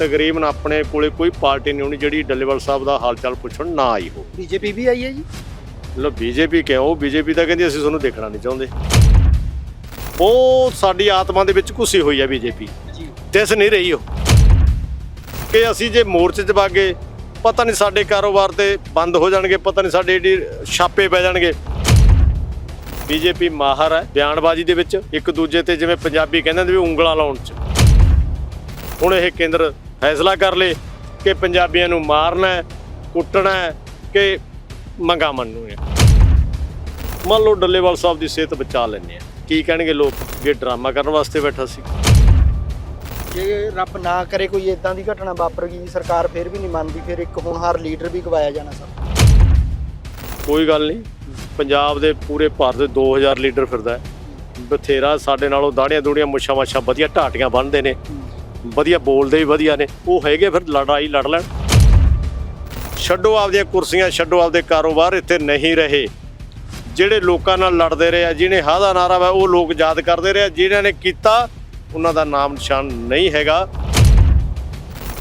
ਤਕਰੀਬਨ ਆਪਣੇ ਕੋਲੇ ਕੋਈ ਪਾਰਟੀ ਨਹੀਂ ਹੋਣੀ ਜਿਹੜੀ ਡੱਲੇਵਾਲ ਸਾਹਿਬ ਦਾ ਹਾਲ ਚਾਲ ਪੁੱਛਣ ਨਾ ਆਈ ਹੋ ਬੀਜੇਪੀ ਵੀ ਆਈ ਹੈ ਜੀ? ਲੋ ਬੀਜੇਪੀ ਕਿਉਂ? ਬੀਜੇਪੀ ਤਾਂ ਕਹਿੰਦੀ ਅਸੀਂ ਤੁਹਾਨੂੰ ਦੇਖਣਾ ਨਹੀਂ ਚਾਹੁੰਦੇ। ਉਹ ਸਾਡੀ ਆਤਮਾ ਦੇ ਵਿੱਚ ਘੁਸੀ ਹੋਈ ਹੈ ਬੀਜੇਪੀ। ਜੀ। ਦਿਸ ਨਹੀਂ ਰਹੀ ਉਹ। ਕਿ ਅਸੀਂ ਜੇ ਮੋਰਚੇ 'ਚ ਵਾਗੇ ਪਤਾ ਨਹੀਂ ਸਾਡੇ ਕਾਰੋਬਾਰ ਤੇ ਬੰਦ ਹੋ ਜਾਣਗੇ ਪਤਾ ਨਹੀਂ ਸਾਡੇ ਏਡੀ ਛਾਪੇ ਪੈ ਜਾਣਗੇ। ਬੀਜੇਪੀ ਮਾਹਰ ਹੈ ਬਿਆਨਬਾਜ਼ੀ ਦੇ ਵਿੱਚ। ਇੱਕ ਦੂਜੇ ਤੇ ਜਿਵੇਂ ਪੰਜਾਬੀ ਕਹਿੰਦੇ ਨੇ ਵੀ ਉਂਗਲਾਂ ਲਾਉਣ 'ਚ। ਹੁਣ ਇਹ ਕੇਂਦਰ ਫੈਸਲਾ ਕਰ ਲੇ ਕਿ ਪੰਜਾਬੀਆਂ ਨੂੰ ਮਾਰਨਾ ਹੈ ਕੁੱਟਣਾ ਹੈ ਕਿ ਮੰਗਾ ਮੰਨੂ ਹੈ। ਮੰਨ ਲਓ ਡੱਲੇਵਾਲ ਸਾਹਿਬ ਦੀ ਸਿਹਤ ਬਚਾ ਲੈਂਦੇ ਆ ਕੀ ਕਹਿਣਗੇ ਲੋਕ ਜੇ ਡਰਾਮਾ ਕਰਨ ਵਾਸਤੇ ਬੈਠਾ ਸੀ? ਜੇ ਰੱਬ ਨਾ ਕਰੇ ਕੋਈ ਇਦਾਂ ਦੀ ਘਟਨਾ ਵਾਪਰ ਗਈ ਸਰਕਾਰ ਫਿਰ ਵੀ ਨਹੀਂ ਮੰਨਦੀ ਫਿਰ ਇੱਕ ਹੋਣਹਾਰ ਲੀਡਰ ਵੀ ਗਵਾਇਆ ਜਾਣਾ ਸਭ ਕੋਈ ਗੱਲ ਨਹੀਂ। ਪੰਜਾਬ ਦੇ ਪੂਰੇ ਭਾਰਤ ਦੇ 2000 ਲੀਡਰ ਫਿਰਦਾ ਹੈ। ਬਥੇਰਾ ਸਾਡੇ ਨਾਲੋਂ ਦਾੜੀਆਂ ਦੂੜੀਆਂ ਮੁੱਛਾਂ ਮਾਛਾਂ ਵਧੀਆ ਢਾਟੀਆਂ ਬੰਨਦੇ ਨੇ। ਵਧੀਆ ਬੋਲਦੇ ਵੀ ਵਧੀਆ ਨੇ। ਉਹ ਹੈਗੇ ਫਿਰ ਲੜਾਈ ਲੜ ਲੈਣ। ਛੱਡੋ ਆਪਦੀਆਂ ਕੁਰਸੀਆਂ, ਛੱਡੋ ਆਪਦੇ ਕਾਰੋਬਾਰ, ਇੱਥੇ ਨਹੀਂ ਰਹੇ। ਜਿਹੜੇ ਲੋਕਾਂ ਨਾਲ ਲੜਦੇ ਰਹੇ ਆ, ਜਿਹਨੇ ਹਾਦਾ ਨਾਰਾ ਵਾ, ਉਹ ਲੋਕ ਯਾਦ ਕਰਦੇ ਰਹੇ ਆ। ਜਿਨ੍ਹਾਂ ਨੇ ਕੀਤਾ, ਉਹਨਾਂ ਦਾ ਨਾਮ ਨਿਸ਼ਾਨ ਨਹੀਂ ਹੈਗਾ।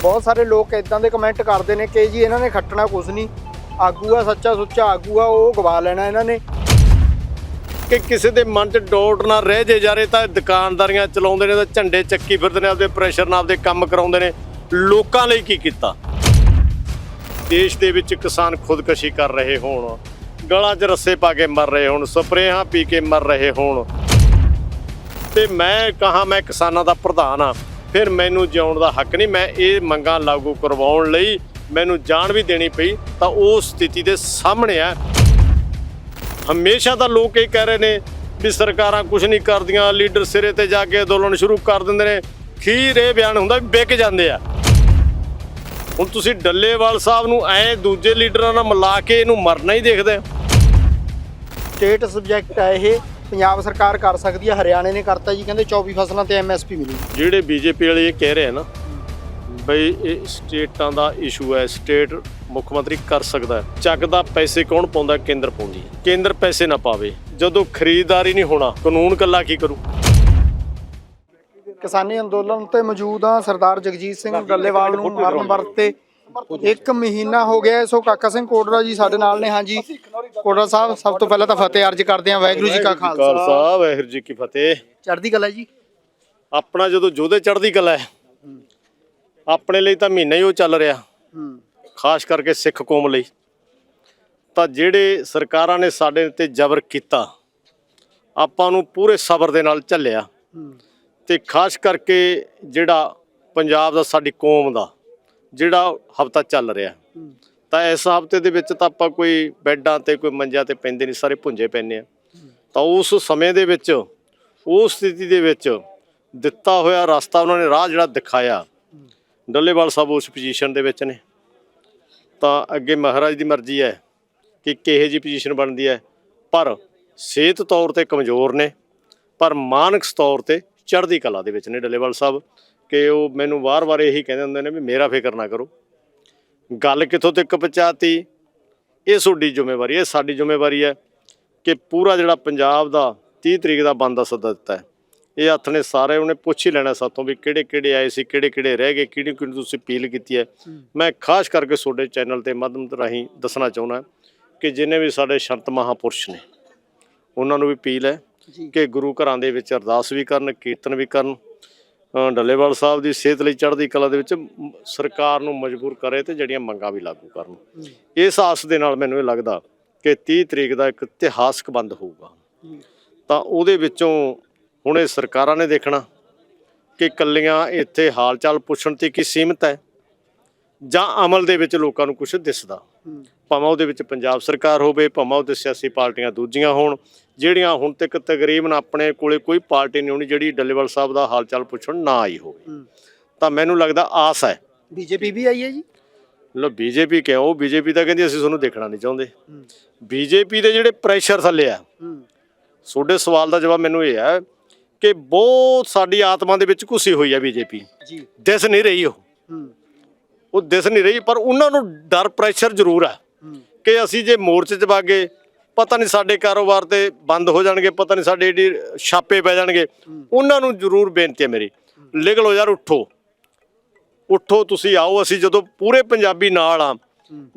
ਬਹੁਤ ਸਾਰੇ ਲੋਕ ਇਦਾਂ ਦੇ ਕਮੈਂਟ ਕਰਦੇ ਨੇ ਕਿ ਜੀ, ਇਹਨਾਂ ਨੇ ਖੱਟਣਾ ਕੁਝ ਨਹੀਂ। ਆਗੂ ਆ, ਸੱਚਾ ਸੁੱਚਾ ਆਗੂ ਆ, ਉਹ ਗਵਾ ਲੈਣਾ ਇਹਨਾਂ ਨੇ। ਕਿ ਕਿਸੇ ਦੇ ਮਨ 'ਚ ਡੋਟ ਨਾ ਰਹਿ ਜੇ ਜਾਰੇ ਤਾਂ ਦੁਕਾਨਦਾਰੀਆਂ ਚਲਾਉਂਦੇ ਨੇ ਤਾਂ ਝੰਡੇ ਚੱਕੀ ਫਿਰਦੇ ਨੇ, ਆਪਦੇ ਪ੍ਰੈਸ਼ਰ ਨਾਲ ਆਪਦੇ ਕੰਮ ਕਰਾਉਂਦੇ ਨੇ। ਲੋਕਾਂ ਲਈ ਕੀ ਕੀਤਾ? ਦੇਸ਼ ਦੇ ਵਿੱਚ ਕਿਸਾਨ ਖੁਦਕੁਸ਼ੀ ਕਰ ਰਹੇ ਹੋਣ। ਗਲਾਂ 'ਚ ਰੱਸੇ ਪਾ ਕੇ ਮਰ ਰਹੇ ਹੋਣ, ਸਪਰੇਹਾਂ ਪੀ ਕੇ ਮਰ ਰਹੇ ਹੋਣ। ਤੇ ਮੈਂ ਕਹਾ, ਮੈਂ ਕਿਸਾਨਾਂ ਦਾ ਪ੍ਰਧਾਨ ਆ ਫਿਰ ਮੈਨੂੰ ਜਿਉਣ ਦਾ ਹੱਕ ਨਹੀਂ। ਮੈਂ ਇਹ ਮੰਗਾਂ ਲਾਗੂ ਕਰਵਾਉਣ ਲਈ ਮੈਨੂੰ ਜਾਨ ਵੀ ਦੇਣੀ ਪਈ ਤਾਂ ਉਹ ਸਥਿਤੀ ਦੇ ਸਾਹਮਣੇ ਆ। ਹਮੇਸ਼ਾ ਤਾਂ ਲੋਕ ਇਹ ਕਹਿ ਰਹੇ ਨੇ ਵੀ ਸਰਕਾਰਾਂ ਕੁਝ ਨਹੀਂ ਕਰਦੀਆਂ ਲੀਡਰ ਸਿਰੇ ਤੇ ਜਾ ਕੇ ਅੰਦੋਲਨ ਸ਼ੁਰੂ ਕਰ ਦਿੰਦੇ ਨੇ। ਖੀਰ ਇਹ ਬਿਆਨ ਹੁੰਦਾ ਵੀ ਵਿਕ ਜਾਂਦੇ ਆ। ਹੁਣ ਤੁਸੀਂ ਡੱਲੇਵਾਲ ਸਾਹਿਬ ਨੂੰ ਐ ਦੂਜੇ ਲੀਡਰਾਂ ਨਾਲ ਮਿਲਾ ਕੇ ਇਹਨੂੰ ਮਰਨਾ ਹੀ ਦੇਖਦੇ ਸਟੇਟ ਸਬਜੈਕਟ ਹੈ ਇਹ ਪੰਜਾਬ ਸਰਕਾਰ ਕਰ ਸਕਦੀ ਹੈ ਹਰਿਆਣੇ ਨੇ ਕਰਤਾ ਜੀ ਕਹਿੰਦੇ 24 ਫਸਲਾਂ ਤੇ ਐਮਐਸਪੀ ਮਿਲੂਗੀ ਜਿਹੜੇ ਬੀਜੇਪੀ ਵਾਲੇ ਇਹ ਕਹਿ ਰਹੇ ਆ ਨਾ ਬਈ ਇਹ ਸਟੇਟਾਂ ਦਾ ਇਸ਼ੂ ਹੈ ਸਟੇਟ ਮੁੱਖ ਮੰਤਰੀ ਕਰ ਸਕਦਾ ਹੈ। ਚੱਕਦਾ ਪੈਸੇ ਕੌਣ ਪਾਉਂਦਾ ਕੇਂਦਰ ਪਾਉਂਦੀ ਹੈ। ਕੇਂਦਰ ਪੈਸੇ ਨਾ ਪਾਵੇ। ਜਦੋਂ ਖਰੀਦਦਾਰੀ ਨਹੀਂ ਹੋਣਾ ਕਾਨੂੰਨ ਕੱਲਾ ਕੀ ਕਰੂ? ਕਿਸਾਨੀ ਅੰਦੋਲਨ ਤੇ ਮੌਜੂਦ ਆ ਸਰਦਾਰ ਜਗਜੀਤ ਸਿੰਘ ਡੱਲੇਵਾਲ ਨੂੰ ਮਰਨ ਵਰਤੇ ਇੱਕ ਮਹੀਨਾ ਹੋ ਗਿਆ। ਸੋ ਕਾਕਾ ਸਿੰਘ ਕੋਟਰਾ ਜੀ ਸਾਡੇ ਨਾਲ ਨੇ। ਹਾਂਜੀ ਕੋਟਰਾ ਸਾਹਿਬ ਸਭ ਤੋਂ ਪਹਿਲਾਂ ਤਾਂ ਫਤਿਹ ਅਰਜ ਕਰਦੇ ਆ ਵਾਹਿਗੁਰੂ ਜੀ ਕਾ ਖਾਲਸਾ। ਖਾਲਸਾ। ਵਾਹਿਗੁਰੂ ਜੀ ਕੀ ਫਤਿਹ। ਚੜ੍ਹਦੀ ਕਲਾ ਜੀ। ਆਪਣਾ ਜਦੋਂ ਜੋਧੇ ਚੜ੍ਹਦੀ ਕਲਾ ਹੈ ਆਪਣੇ ਲਈ ਤਾਂ ਮਹੀਨਾ ਹੀ ਉਹ ਚੱਲ ਰਿਹਾ। ਖਾਸ ਕਰਕੇ ਸਿੱਖ ਕੌਮ ਲਈ। ਤਾਂ ਜਿਹੜੇ ਸਰਕਾਰਾਂ ਨੇ ਸਾਡੇ ਉੱਤੇ ਜ਼ਬਰ ਕੀਤਾ ਆਪਾਂ ਨੂੰ ਪੂਰੇ ਸਬਰ ਦੇ ਨਾਲ ਝੱਲਿਆ ਤੇ ਖਾਸ ਕਰਕੇ ਜਿਹੜਾ ਪੰਜਾਬ ਦਾ ਸਾਡੀ ਕੌਮ ਦਾ ਜਿਹੜਾ ਹਫਤਾ ਚੱਲ ਰਿਹਾ। ਤਾਂ ਇਸ ਹਫ਼ਤੇ ਦੇ ਵਿੱਚ ਤਾਂ ਆਪਾਂ ਕੋਈ ਬੈੱਡਾਂ ਤੇ ਕੋਈ ਮੰਜਿਆਂ ਤੇ ਪੈਂਦੇ ਨਹੀਂ ਸਾਰੇ ਭੁੰਜੇ ਪੈਂਦੇ ਆ। ਤਾਂ ਉਸ ਸਮੇਂ ਦੇ ਵਿੱਚ ਉਸ ਸਥਿਤੀ ਦੇ ਵਿੱਚ ਦਿੱਤਾ ਹੋਇਆ ਰਸਤਾ ਉਹਨਾਂ ਨੇ ਰਾਹ ਜਿਹੜਾ ਦਿਖਾਇਆ। ਡੱਲੇਵਾਲ ਸਾਹਿਬ ਉਸ ਪੋਜੀਸ਼ਨ ਦੇ ਵਿੱਚ ਨੇ। ਤਾਂ ਅੱਗੇ ਮਹਾਰਾਜ ਦੀ ਮਰਜ਼ੀ ਹੈ ਕਿ ਕਿਹੇ ਜੀ ਪੋਜੀਸ਼ਨ ਬਣਦੀ ਹੈ। ਪਰ ਸਿਹਤ ਤੌਰ ਤੇ ਕਮਜ਼ੋਰ ਨੇ, ਪਰ ਮਾਨਸਿਕ ਤੌਰ ਤੇ ਚੜ੍ਹਦੀ ਕਲਾ ਦੇ ਵਿੱਚ ਨੇ ਡੱਲੇਵਾਲ ਸਾਹਿਬ। ਕਿ ਉਹ ਮੈਨੂੰ ਵਾਰ-ਵਾਰ ਇਹੀ ਕਹਿੰਦੇ ਹੁੰਦੇ ਨੇ ਵੀ ਮੇਰਾ ਫਿਕਰ ਨਾ ਕਰੋ। ਗੱਲ ਕਿੱਥੋਂ ਤੱਕ ਪਹੁੰਚਾਤੀ? ਇਹ ਤੁਹਾਡੀ ਜ਼ਿੰਮੇਵਾਰੀ ਹੈ, ਇਹ ਸਾਡੀ ਜ਼ਿੰਮੇਵਾਰੀ ਹੈ ਕਿ ਪੂਰਾ ਜਿਹੜਾ ਪੰਜਾਬ ਦਾ 30 ਤਰੀਕ ਦਾ ਬੰਦ ਦਾ ਸੱਦਾ ਦਿੱਤਾ ਹੈ। ਇਹ ਹੱਥ ਨੇ ਸਾਰੇ ਉਹਨੇ ਪੁੱਛ ਹੀ ਲੈਣਾ ਸਾਥੋਂ ਵੀ ਕਿਹੜੇ ਕਿਹੜੇ ਆਏ ਸੀ ਕਿਹੜੇ ਕਿਹੜੇ ਰਹਿ ਗਏ ਕਿਹੜੀ ਕਿਹੜੀ ਤੁਸੀਂ ਅਪੀਲ ਕੀਤੀ ਹੈ। ਮੈਂ ਖਾਸ ਕਰਕੇ ਤੁਹਾਡੇ ਚੈਨਲ ਤੇ ਮਾਧਿਅਮ ਰਾਹੀਂ ਦੱਸਣਾ ਚਾਹੁੰਦਾ ਕਿ ਜਿੰਨੇ ਵੀ ਸਾਡੇ ਸੰਤ ਮਹਾਪੁਰਸ਼ ਨੇ ਉਹਨਾਂ ਨੂੰ ਵੀ ਅਪੀਲ ਹੈ ਕਿ ਗੁਰੂ ਘਰਾਂ ਦੇ ਵਿੱਚ ਅਰਦਾਸ ਵੀ ਕਰਨ ਕੀਰਤਨ ਵੀ ਕਰਨ ਡੱਲੇਵਾਲ ਸਾਹਿਬ ਦੀ ਸਿਹਤ ਲਈ ਚੜ੍ਹਦੀ ਕਲਾ ਦੇ ਵਿੱਚ ਸਰਕਾਰ ਨੂੰ ਮਜਬੂਰ ਕਰੇ ਤੇ ਜਿਹੜੀਆਂ ਮੰਗਾਂ ਵੀ ਲਾਗੂ ਕਰਨ। ਇਸ ਆਸ ਦੇ ਨਾਲ ਮੈਨੂੰ ਇਹ ਲੱਗਦਾ ਕਿ 30 ਤਰੀਕ ਦਾ ਇੱਕ ਇਤਿਹਾਸਕ ਬੰਦ ਹੋਊਗਾ। ਤਾਂ ਉਹਦੇ ਵਿੱਚੋਂ ਹੁਣ ਇਹ ਸਰਕਾਰਾਂ ਨੇ ਦੇਖਣਾ ਕਿ ਕੱਲੀਆਂ ਇੱਥੇ ਹਾਲ ਚਾਲ ਪੁੱਛਣ ਤੇ ਕੀ ਸੀਮਤ ਹੈ ਜਾਂ ਅਮਲ ਦੇ ਵਿੱਚ ਲੋਕਾਂ ਨੂੰ ਕੁਝ ਦਿਸਦਾ। ਭਾਵੇਂ ਉਹਦੇ ਵਿੱਚ ਪੰਜਾਬ ਸਰਕਾਰ ਹੋਵੇ ਭਾਵੇਂ ਉਹਦੇ ਸਿਆਸੀ ਪਾਰਟੀਆਂ ਦੂਜੀਆਂ ਹੋਣ ਜਿਹੜੀਆਂ ਹੁਣ ਤੱਕ ਤਕਰੀਬਨ ਆਪਣੇ ਕੋਲੇ ਕੋਈ ਪਾਰਟੀ ਨਹੀਂ ਹੋਣੀ ਜਿਹੜੀ ਡੱਲੇਵਾਲ ਸਾਹਿਬ ਦਾ ਹਾਲ ਚਾਲ ਪੁੱਛਣ ਨਾ ਆਈ ਹੋਵੇ। ਤਾਂ ਮੈਨੂੰ ਲੱਗਦਾ ਆਸ ਹੈ। ਬੀਜੇਪੀ ਵੀ ਆਈ ਹੈ ਜੀ? ਲੋ ਬੀਜੇਪੀ ਕਿਉਂ? ਬੀਜੇਪੀ ਤਾਂ ਕਹਿੰਦੀ ਅਸੀਂ ਤੁਹਾਨੂੰ ਦੇਖਣਾ ਨਹੀਂ ਚਾਹੁੰਦੇ। ਬੀਜੇਪੀ ਦੇ ਜਿਹੜੇ ਪ੍ਰੈਸ਼ਰ ਥੱਲੇ ਆ ਤੁਹਾਡੇ ਸਵਾਲ ਦਾ ਜਵਾਬ ਮੈਨੂੰ ਇਹ ਹੈ ਕਿ ਬਹੁਤ ਸਾਡੀ ਆਤਮਾ ਦੇ ਵਿੱਚ ਘੁਸੀ ਹੋਈ ਹੈ ਬੀਜੇਪੀ। ਜੀ। ਦਿਸ ਨਹੀਂ ਰਹੀ ਉਹ। ਉਹ ਦਿਸ ਨਹੀਂ ਰਹੀ ਪਰ ਉਹਨਾਂ ਨੂੰ ਡਰ ਪ੍ਰੈਸ਼ਰ ਜ਼ਰੂਰ ਹੈ ਕਿ ਅਸੀਂ ਜੇ ਮੋਰਚੇ 'ਚ ਵਾਗੇ ਪਤਾ ਨਹੀਂ ਸਾਡੇ ਕਾਰੋਬਾਰ ਤੇ ਬੰਦ ਹੋ ਜਾਣਗੇ ਪਤਾ ਨਹੀਂ ਸਾਡੇ ਏਡੀ ਛਾਪੇ ਪੈ ਜਾਣਗੇ। ਉਹਨਾਂ ਨੂੰ ਜ਼ਰੂਰ ਬੇਨਤੀ ਹੈ ਮੇਰੀ ਲਿਖ ਲਓ ਯਾਰ ਉੱਠੋ। ਉੱਠੋ ਤੁਸੀਂ ਆਓ ਅਸੀਂ ਜਦੋਂ ਪੂਰੇ ਪੰਜਾਬੀ ਨਾਲ ਆ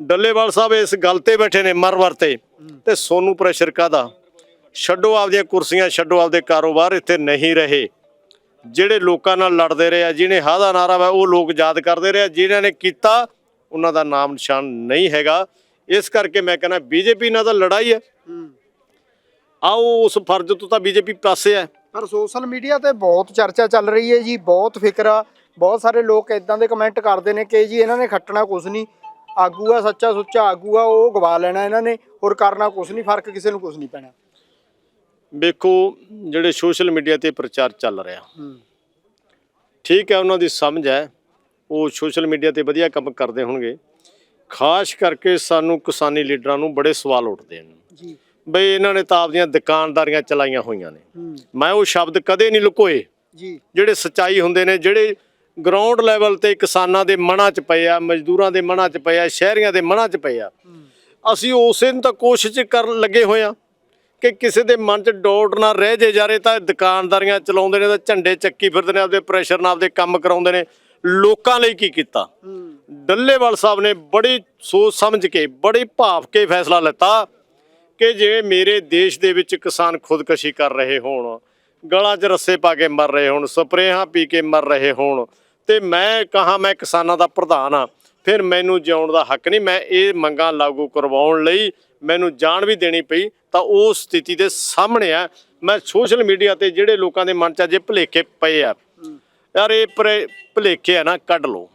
ਡੱਲੇਵਾਲ ਸਾਹਿਬ ਇਸ ਗੱਲ ਤੇ ਬੈਠੇ ਨੇ ਮਰ ਵਰਤੇ ਤੇ ਸੋਨੂੰ ਪ੍ਰੈਸ਼ਰ ਕਾਦਾ ਛੱਡੋ ਆਪਦੀਆਂ ਕੁਰਸੀਆਂ ਛੱਡੋ ਆਪਦੇ ਕਾਰੋਬਾਰ ਇੱਥੇ ਨਹੀਂ ਰਹੇ। ਜਿਹੜੇ ਲੋਕਾਂ ਨਾਲ ਲੜਦੇ ਰਹੇ ਆ ਜਿਹਨੇ ਹਾਂ ਦਾ ਨਾਰਾ ਵਾ ਉਹ ਲੋਕ ਯਾਦ ਕਰਦੇ ਰਹੇ ਆ। ਜਿਨ੍ਹਾਂ ਨੇ ਕੀਤਾ ਉਹਨਾਂ ਦਾ ਨਾਮ ਨਿਸ਼ਾਨ ਨਹੀਂ ਹੈਗਾ। ਇਸ ਕਰਕੇ ਮੈਂ ਕਹਿੰਦਾ ਬੀਜੇਪੀ ਨਾਲ ਤਾਂ ਲੜਾਈ ਹੈ। ਆਓ ਉਸ ਫਰਜ਼ ਤੋਂ ਤਾਂ ਬੀਜੇਪੀ ਪਾਸੇ ਹੈ। ਪਰ ਸੋਸ਼ਲ ਮੀਡੀਆ ਤੇ ਬਹੁਤ ਚਰਚਾ ਚੱਲ ਰਹੀ ਹੈ ਜੀ ਬਹੁਤ ਫਿਕਰ ਆ। ਬਹੁਤ ਸਾਰੇ ਲੋਕ ਇਦਾਂ ਦੇ ਕਮੈਂਟ ਕਰਦੇ ਨੇ ਕਿ ਜੀ ਇਹਨਾਂ ਨੇ ਖੱਟਣਾ ਕੁਝ ਨਹੀਂ। ਆਗੂ ਆ ਸੱਚਾ ਸੁੱਚਾ ਆਗੂ ਆ ਉਹ ਗਵਾ ਲੈਣਾ ਇਹਨਾਂ ਨੇ। ਹੋਰ ਕਰਨਾ ਕੁਝ ਨਹੀਂ ਫ਼ਰਕ ਕਿਸੇ ਨੂੰ ਕੁਝ ਨਹੀਂ ਪੈਣਾ। ਵੇਖੋ ਜਿਹੜੇ ਸੋਸ਼ਲ ਮੀਡੀਆ ਤੇ ਪ੍ਰਚਾਰ ਚੱਲ ਰਿਹਾ। ਠੀਕ ਹੈ ਉਹਨਾਂ ਦੀ ਸਮਝ ਹੈ ਉਹ ਸੋਸ਼ਲ ਮੀਡੀਆ ਤੇ ਵਧੀਆ ਕੰਮ ਕਰਦੇ ਹੋਣਗੇ। ਖਾਸ ਕਰਕੇ ਸਾਨੂੰ ਕਿਸਾਨੀ ਲੀਡਰਾਂ ਨੂੰ ਬੜੇ ਸਵਾਲ ਉੱਠਦੇ ਨੇ ਜੀ। ਬਈ ਇਹਨਾਂ ਨੇ ਤਾਂ ਆਪਦੀਆਂ ਦੁਕਾਨਦਾਰੀਆਂ ਚਲਾਈਆਂ ਹੋਈਆਂ ਨੇ। ਮੈਂ ਉਹ ਸ਼ਬਦ ਕਦੇ ਨਹੀਂ ਲੁਕੋਏ। ਜੀ। ਜਿਹੜੇ ਸਚਾਈ ਹੁੰਦੇ ਨੇ ਜਿਹੜੇ ਗਰਾਊਂਡ ਲੈਵਲ ਤੇ ਕਿਸਾਨਾਂ ਦੇ ਮਨਾਂ 'ਚ ਪਏ ਆ ਮਜ਼ਦੂਰਾਂ ਦੇ ਮਨਾਂ 'ਚ ਪਏ ਆ ਸ਼ਹਿਰੀਆਂ ਦੇ ਮਨਾਂ 'ਚ ਪਏ ਆ। ਅਸੀਂ ਉਸੇ ਨੂੰ ਤਾਂ ਕੋਸ਼ਿਸ਼ ਕਰਨ ਲੱਗੇ ਹੋਏ ਆ। ਕਿ ਕਿਸੇ ਦੇ ਮਨ 'ਚ ਡੋਟ ਨਾ ਰਹਿ ਜੇ ਜਾਰੇ ਤਾਂ ਦੁਕਾਨਦਾਰੀਆਂ ਚਲਾਉਂਦੇ ਨੇ ਤਾਂ ਝੰਡੇ ਚੱਕੀ ਫਿਰਦੇ ਨੇ ਆਪਦੇ ਪ੍ਰੈਸ਼ਰ ਨਾਲ ਆਪਦੇ ਕੰਮ ਕਰਾਉਂਦੇ ਨੇ। ਲੋਕਾਂ ਲਈ ਕੀ ਕੀਤਾ? ਡੱਲੇਵਾਲ ਸਾਹਿਬ ਨੇ ਬੜੀ ਸੋਚ ਸਮਝ ਕੇ ਬੜੀ ਭਾਵ ਕੇ ਫੈਸਲਾ ਲਿੱਤਾ ਕਿ ਜੇ ਮੇਰੇ ਦੇਸ਼ ਦੇ ਵਿੱਚ ਕਿਸਾਨ ਖੁਦਕੁਸ਼ੀ ਕਰ ਰਹੇ ਹੋਣ ਗਲਾਂ 'ਚ ਰੱਸੇ ਪਾ ਕੇ ਮਰ ਰਹੇ ਹੋਣ ਸਪਰੇਹਾਂ ਪੀ ਕੇ ਮਰ ਰਹੇ ਹੋਣ ਤੇ ਮੈਂ ਕਹਾ ਮੈਂ ਕਿਸਾਨਾਂ ਦਾ ਪ੍ਰਧਾਨ ਆ ਫਿਰ ਮੈਨੂੰ ਜਿਉਣ ਦਾ ਹੱਕ ਨਹੀਂ। ਮੈਂ ਇਹ ਮੰਗਾਂ ਲਾਗੂ ਕਰਵਾਉਣ ਲਈ ਮੈਨੂੰ ਜਾਣ ਵੀ ਦੇਣੀ ਪਈ ਤਾਂ ਉਹ ਸਥਿਤੀ ਦੇ ਸਾਹਮਣੇ ਆ। ਮੈਂ ਸੋਸ਼ਲ ਮੀਡੀਆ ਤੇ ਜਿਹੜੇ ਲੋਕਾਂ ਦੇ ਮਨ 'ਚ ਅਜੇ ਭੁਲੇਖੇ ਪਏ ਆ। ਯਾਰ ਇਹ ਭੁਲੇਖੇ ਆ ਨਾ ਕੱਢ ਲਓ।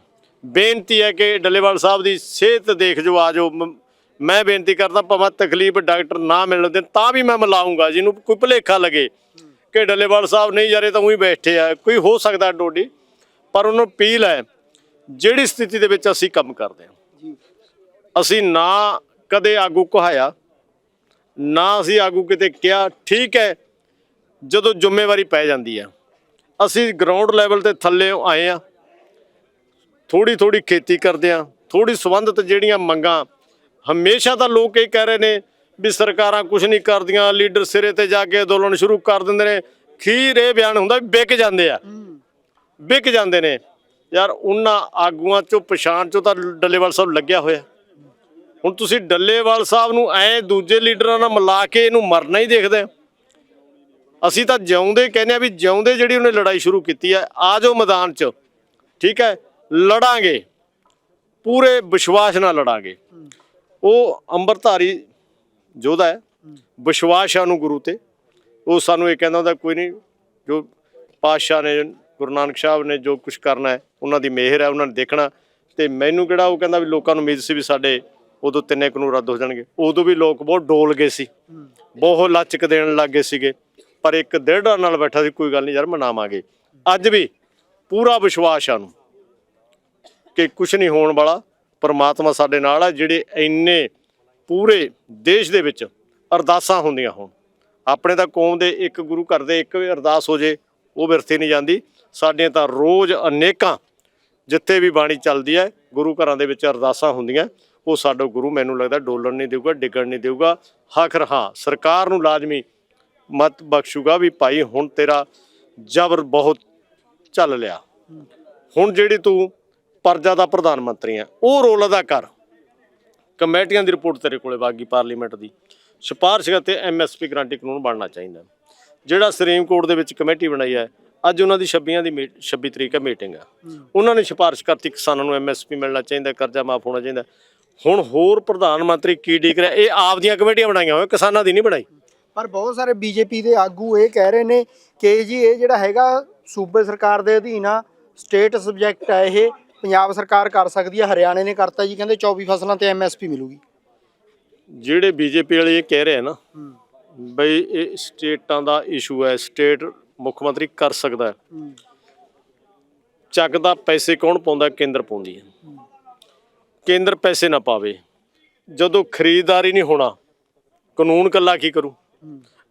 ਬੇਨਤੀ ਹੈ ਕਿ ਡੱਲੇਵਾਲ ਸਾਹਿਬ ਦੀ ਸਿਹਤ ਦੇਖ ਜੋ ਆ ਜੋ। ਮ- ਬੇਨਤੀ ਕਰਦਾ ਭਾਵੇਂ ਤਕਲੀਫ ਡਾਕਟਰ ਨਾ ਮਿਲਣ ਦੇ ਤਾਂ ਵੀ ਮੈਂ ਮਿਲਾਉਂਗਾ ਜਿਹਨੂੰ ਕੋਈ ਭੁਲੇਖਾ ਲਗੇ। ਕਿ ਡੱਲੇਵਾਲ ਸਾਹਿਬ ਨਹੀਂ ਯਾਰੇ ਤਾਂ ਉਹੀ ਬੈਠੇ ਆ ਕੋਈ ਹੋ ਸਕਦਾ ਡੋਡੀ। ਪਰ ਉਹਨੂੰ ਅਪੀਲ ਹੈ ਜਿਹੜੀ ਸਥਿਤੀ ਦੇ ਵਿੱਚ ਅਸੀਂ ਕੰਮ ਕਰਦੇ ਹਾਂ। ਅਸੀਂ ਨਾ ਕਦੇ ਆਗੂ ਕਹਾਇਆ, ਨਾ ਅਸੀਂ ਆਗੂ ਕਿਤੇ ਕਿਹਾ, ਠੀਕ ਹੈ, ਜਦੋਂ ਜ਼ਿੰਮੇਵਾਰੀ ਪੈ ਜਾਂਦੀ ਆ। ਅਸੀਂ ਗਰਾਊਂਡ ਲੈਵਲ ਤੇ ਥੱਲੇ ਆਏ ਆ ਥੋੜੀ ਥੋੜੀ ਖੇਤੀ ਕਰਦੇ ਆ ਥੋੜੀ ਸੰਬੰਧਿਤ ਜਿਹੜੀਆਂ ਮੰਗਾਂ, ਹਮੇਸ਼ਾ ਤਾਂ ਲੋਕ ਇਹ ਕਹਿ ਰਹੇ ਨੇ ਵੀ ਸਰਕਾਰਾਂ ਕੁਝ ਨਹੀਂ ਕਰਦੀਆਂ, ਲੀਡਰ ਸਿਰੇ ਤੇ ਜਾ ਕੇ ਅੰਦੋਲਨ ਸ਼ੁਰੂ ਕਰ ਦਿੰਦੇ ਨੇ। ਖੀਰ ਇਹ ਬਿਆਨ ਹੁੰਦਾ ਵੀ ਵਿਕ ਜਾਂਦੇ ਆ। ਵਿਕ ਜਾਂਦੇ ਨੇ। ਯਾਰ, ਉਹਨਾਂ ਆਗੂਆਂ ਚੋਂ, ਪਛਾਣ ਚੋਂ ਤਾਂ ਡੱਲੇਵਾਲ ਸਾਹਿਬ ਲੱਗਿਆ ਹੋਇਆ। ਹੁਣ ਤੁਸੀਂ ਡੱਲੇਵਾਲ ਸਾਹਿਬ ਨੂੰ ਐ ਦੂਜੇ ਲੀਡਰਾਂ ਨਾਲ ਮਿਲਾ ਕੇ ਇਹਨੂੰ ਮਰਨਾ ਹੀ ਦੇਖਦੇ ਹੋ। ਅਸੀਂ ਤਾਂ ਜਿਉਂਦੇ ਕਹਿੰਦੇ ਆ ਵੀ ਜਿਉਂਦੇ ਜਿਹੜੀ ਉਹਨੇ ਲੜਾਈ ਸ਼ੁਰੂ ਕੀਤੀ ਹੈ ਆ ਜਾਓ ਮੈਦਾਨ 'ਚ। ਠੀਕ ਹੈ, ਲੜਾਂਗੇ। ਪੂਰੇ ਵਿਸ਼ਵਾਸ ਨਾਲ ਲੜਾਂਗੇ। ਉਹ ਅੰਮ੍ਰਿਤਧਾਰੀ ਯੋਧਾ ਹੈ, ਵਿਸ਼ਵਾਸ ਆ ਉਹਨੂੰ ਗੁਰੂ ਤੇ। ਉਹ ਸਾਨੂੰ ਇਹ ਕਹਿੰਦਾ ਹੁੰਦਾ, ਕੋਈ ਨਹੀਂ, ਜੋ ਪਾਤਸ਼ਾਹ ਨੇ, ਗੁਰੂ ਨਾਨਕ ਸਾਹਿਬ ਨੇ ਜੋ ਕੁਝ ਕਰਨਾ ਹੈ, ਉਹਨਾਂ ਦੀ ਮਿਹਰ ਹੈ, ਉਹਨਾਂ ਨੇ ਦੇਖਣਾ। ਤੇ ਮੈਨੂੰ ਕਿਹੜਾ ਉਹ ਕਹਿੰਦਾ ਵੀ ਲੋਕਾਂ ਨੂੰ ਉਮੀਦ ਸੀ ਵੀ ਸਾਡੇ ਉਦੋਂ ਤਿੰਨੇ ਕਾਨੂੰਨ ਰੱਦ ਹੋ ਜਾਣਗੇ। ਉਦੋਂ ਵੀ ਲੋਕ ਬਹੁਤ ਡੋਲ ਗਏ ਸੀ। ਬਹੁਤ ਲਚਕ ਦੇਣ ਲੱਗ ਗਏ ਸੀਗੇ। ਪਰ ਇੱਕ ਡੇਢਾ ਨਾਲ ਬੈਠਾ ਸੀ, ਕੋਈ ਗੱਲ ਨਹੀਂ ਯਾਰ ਮਨਾਵਾਂਗੇ। ਅੱਜ ਵੀ ਪੂਰਾ ਵਿਸ਼ਵਾਸ ਆ ਨੂੰ ਕਿ ਕੁਝ ਨਹੀਂ ਹੋਣ ਵਾਲਾ, ਪਰਮਾਤਮਾ ਸਾਡੇ ਨਾਲ ਆ, ਜਿਹੜੇ ਇੰਨੇ ਪੂਰੇ ਦੇਸ਼ ਦੇ ਵਿੱਚ ਅਰਦਾਸਾਂ ਹੁੰਦੀਆਂ ਹੋਣ। ਆਪਣੇ ਤਾਂ ਕੌਮ ਦੇ ਇੱਕ ਗੁਰੂ ਘਰ ਦੇ ਇੱਕ ਵੀ ਅਰਦਾਸ ਹੋ ਜੇ, ਉਹ ਵਿਰਥੀ ਨਹੀਂ ਜਾਂਦੀ। ਸਾਡੀਆਂ ਤਾਂ ਰੋਜ਼ ਅਨੇਕਾਂ ਜਿੱਥੇ ਵੀ ਬਾਣੀ ਚੱਲਦੀ ਹੈ, ਗੁਰੂ ਘਰਾਂ ਦੇ ਵਿੱਚ ਅਰਦਾਸਾਂ ਹੁੰਦੀਆਂ। ਉਹ ਸਾਡਾ ਗੁਰੂ ਮੈਨੂੰ ਲੱਗਦਾ ਡੋਲਣ ਨਹੀਂ ਦੇਊਗਾ ਡਿੱਗਣ ਨਹੀਂ ਦੇਊਗਾ। ਆਖਰ ਹਾਂ ਸਰਕਾਰ ਨੂੰ ਲਾਜ਼ਮੀ ਮਤ ਬਖਸ਼ੂਗਾ ਵੀ ਭਾਈ ਹੁਣ ਤੇਰਾ ਜ਼ਬਰ ਬਹੁਤ ਚੱਲ ਲਿਆ। ਹੁਣ ਜਿਹੜੀ ਤੂੰ ਪਰਜਾ ਦਾ ਪ੍ਰਧਾਨ ਮੰਤਰੀ ਆ ਉਹ ਰੋਲ ਅਦਾ ਕਰ। ਕਮੇਟੀਆਂ ਦੀ ਰਿਪੋਰਟ ਤੇਰੇ ਕੋਲੇ ਬਾਗੀ ਪਾਰਲੀਮੈਂਟ ਦੀ। ਸਿਫਾਰਿਸ਼ ਤੇ ਐਮਐਸਪੀ ਗਰੰਟੀ ਕਾਨੂੰਨ ਬਣਨਾ ਚਾਹੀਦਾ। ਜਿਹੜਾ ਸੁਪਰੀਮ ਕੋਰਟ ਦੇ ਵਿੱਚ ਕਮੇਟੀ ਬਣਾਈ ਹੈ ਅੱਜ ਉਹਨਾਂ ਦੀ 26 ਦੀ ਮੀ- 26 ਤਰੀਕ ਹੈ ਮੀਟਿੰਗ ਆ ਉਹਨਾਂ ਨੇ ਸਿਫਾਰਿਸ਼ ਕਰਤੀ ਕਿਸਾਨਾਂ ਨੂੰ ਐਮਐਸਪੀ ਮਿਲਣਾ ਚਾਹੀਦਾ ਕਰਜ਼ਾ ਮਾਫ ਹੋਣਾ ਚਾਹੀਦਾ। ਹੁਣ ਹੋਰ ਪ੍ਰਧਾਨ ਮੰਤਰੀ ਕੀ ਡੀਕ ਰਿਹਾ? ਇਹ ਆਪਦੀਆਂ ਕਮੇਟੀਆਂ ਬਣਾਈਆਂ ਹੋਈਆਂ ਕਿਸਾਨਾਂ ਦੀ ਨਹੀਂ ਬਣਾਈ। ਪਰ ਬਹੁਤ ਸਾਰੇ ਬੀਜੇਪੀ ਦੇ ਆਗੂ ਇਹ ਕਹਿ ਰਹੇ ਨੇ ਕਿ ਜੀ ਇਹ ਜਿਹੜਾ ਹੈਗਾ ਸੂਬੇ ਸਰਕਾਰ ਦੇ ਅਧੀਨ ਆ ਸਟੇਟ ਸਬਜੈਕਟ ਹੈ ਇਹ ਪੰਜਾਬ ਸਰਕਾਰ ਕਰ ਸਕਦੀ ਹੈ ਹਰਿਆਣੇ ਨੇ ਕਰਤਾ ਜੀ ਕਹਿੰਦੇ 24 ਫਸਲਾਂ ਤੇ ਐਮਐਸਪੀ ਮਿਲੂਗੀ। ਜਿਹੜੇ ਬੀਜੇਪੀ ਵਾਲੇ ਇਹ ਕਹਿ ਰਹੇ ਆ ਨਾ ਬਈ ਇਹ ਸਟੇਟਾਂ ਦਾ ਇਸ਼ੂ ਹੈ ਸਟੇਟ ਮੁੱਖ ਮੰਤਰੀ ਕਰ ਸਕਦਾ ਹੈ। ਚੱਕ ਦਾ ਪੈਸੇ ਕੌਣ ਪਾਉਂਦਾ ਕੇਂਦਰ ਪਾਉਂਦੀ ਹੈ। ਕੇਂਦਰ ਪੈਸੇ ਨਾ ਪਾਵੇ। ਜਦੋਂ ਖਰੀਦਦਾਰੀ ਨਹੀਂ ਹੋਣਾ, ਕਾਨੂੰਨ ਕੱਲਾ ਕੀ ਕਰੂ?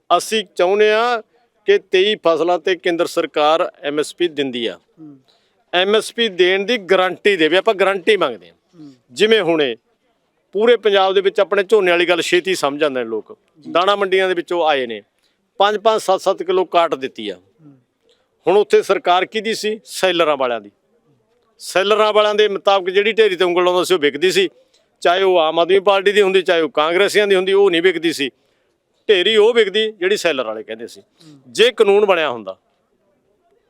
ਅਸੀਂ ਚਾਹੁੰਦੇ ਆ ਕਿ 23 ਫਸਲਾਂ ਤੇ ਕੇਂਦਰ ਸਰਕਾਰ ਐਮਐਸਪੀ ਦਿੰਦੀ ਆ। ਐਮਐਸਪੀ ਦੇਣ ਦੀ ਗਾਰੰਟੀ ਦੇਵੇ, ਆਪਾਂ ਗਾਰੰਟੀ ਮੰਗਦੇ ਆ ਜਿਵੇਂ ਹੁਣੇ ਪੂਰੇ ਪੰਜਾਬ ਦੇ ਵਿੱਚ ਆਪਣੇ ਝੋਨੇ ਵਾਲੀ ਗੱਲ ਛੇਤੀ ਸਮਝ ਆਉਂਦੇ ਨੇ ਲੋਕ। ਦਾਣਾ ਮੰਡੀਆਂ ਦੇ ਵਿੱਚੋਂ ਆਏ ਨੇ। 5-5 7-7 ਕਿਲੋ ਕਾਟ ਦਿੱਤੀ ਆ। ਹੁਣ ਉੱਥੇ ਸਰਕਾਰ ਕਿਹਦੀ ਸੀ? ਸੈਲਰਾਂ ਵਾਲਿਆਂ ਦੀ। ਸੈਲਰਾਂ ਵਾਲਿਆਂ ਦੇ ਮੁਤਾਬਕ ਜਿਹੜੀ ਢੇਰੀ ਤੇ ਉਂਗਲ ਲਾਉਂਦਾ ਸੀ ਉਹ ਵਿਕਦੀ ਸੀ। ਚਾਹੇ ਉਹ ਆਮ ਆਦਮੀ ਪਾਰਟੀ ਦੀ ਹੁੰਦੀ, ਚਾਹੇ ਉਹ ਕਾਂਗਰਸੀਆਂ ਦੀ ਹੁੰਦੀ, ਉਹ ਨਹੀਂ ਵਿਕਦੀ ਸੀ। ਢੇਰੀ ਉਹ ਵਿਕਦੀ ਜਿਹੜੀ ਸੈਲਰ ਵਾਲੇ ਕਹਿੰਦੇ ਸੀ। ਜੇ ਕਾਨੂੰਨ ਬਣਿਆ ਹੁੰਦਾ,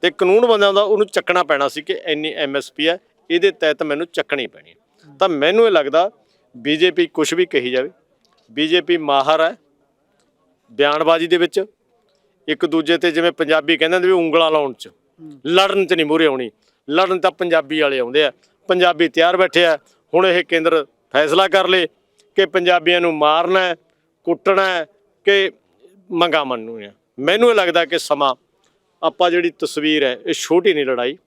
ਤੇ ਕਾਨੂੰਨ ਬਣਿਆ ਹੁੰਦਾ, ਉਹਨੂੰ ਚੱਕਣਾ ਪੈਣਾ ਸੀ ਕਿ ਇੰਨੀ ਐਮਐਸਪੀ ਹੈ, ਇਹਦੇ ਤਹਿਤ ਮੈਨੂੰ ਚੱਕਣੀ ਪੈਣੀ ਤਾਂ ਮੈਨੂੰ ਇਹ ਲੱਗਦਾ ਬੀਜੇਪੀ ਕੁਝ ਵੀ ਕਹੀ ਜਾਵੇ ਬੀਜੇਪੀ ਮਾਹਰ ਹੈ ਬਿਆਨਬਾਜ਼ੀ ਦੇ ਵਿੱਚ। ਇੱਕ ਦੂਜੇ ਤੇ ਜਿਵੇਂ ਪੰਜਾਬੀ ਕਹਿੰਦੇ ਨੇ ਵੀ ਉਂਗਲਾਂ ਲਾਉਣ 'ਚ, ਲੜਨ 'ਚ ਨਹੀਂ ਮੂਹਰੇ ਆਉਣੀ। ਲੜਨ ਤਾਂ ਪੰਜਾਬੀ ਵਾਲੇ ਆਉਂਦੇ ਆ। ਪੰਜਾਬੀ ਤਿਆਰ ਬੈਠੇ ਆ। ਹੁਣ ਇਹ ਕੇਂਦਰ ਫੈਸਲਾ ਕਰ ਲੇ ਕਿ ਪੰਜਾਬੀਆਂ ਨੂੰ ਮਾਰਨਾ ਕੁੱਟਣਾ ਕਿ ਮੰਗਾ ਮੰਨੂ ਹੈ ਮੈਨੂੰ ਇਹ ਲੱਗਦਾ ਕਿ ਸਮਾਂ, ਆਪਾਂ ਜਿਹੜੀ ਤਸਵੀਰ ਹੈ, ਇਹ ਛੋਟੀ ਨਹੀਂ ਲੜਾਈ।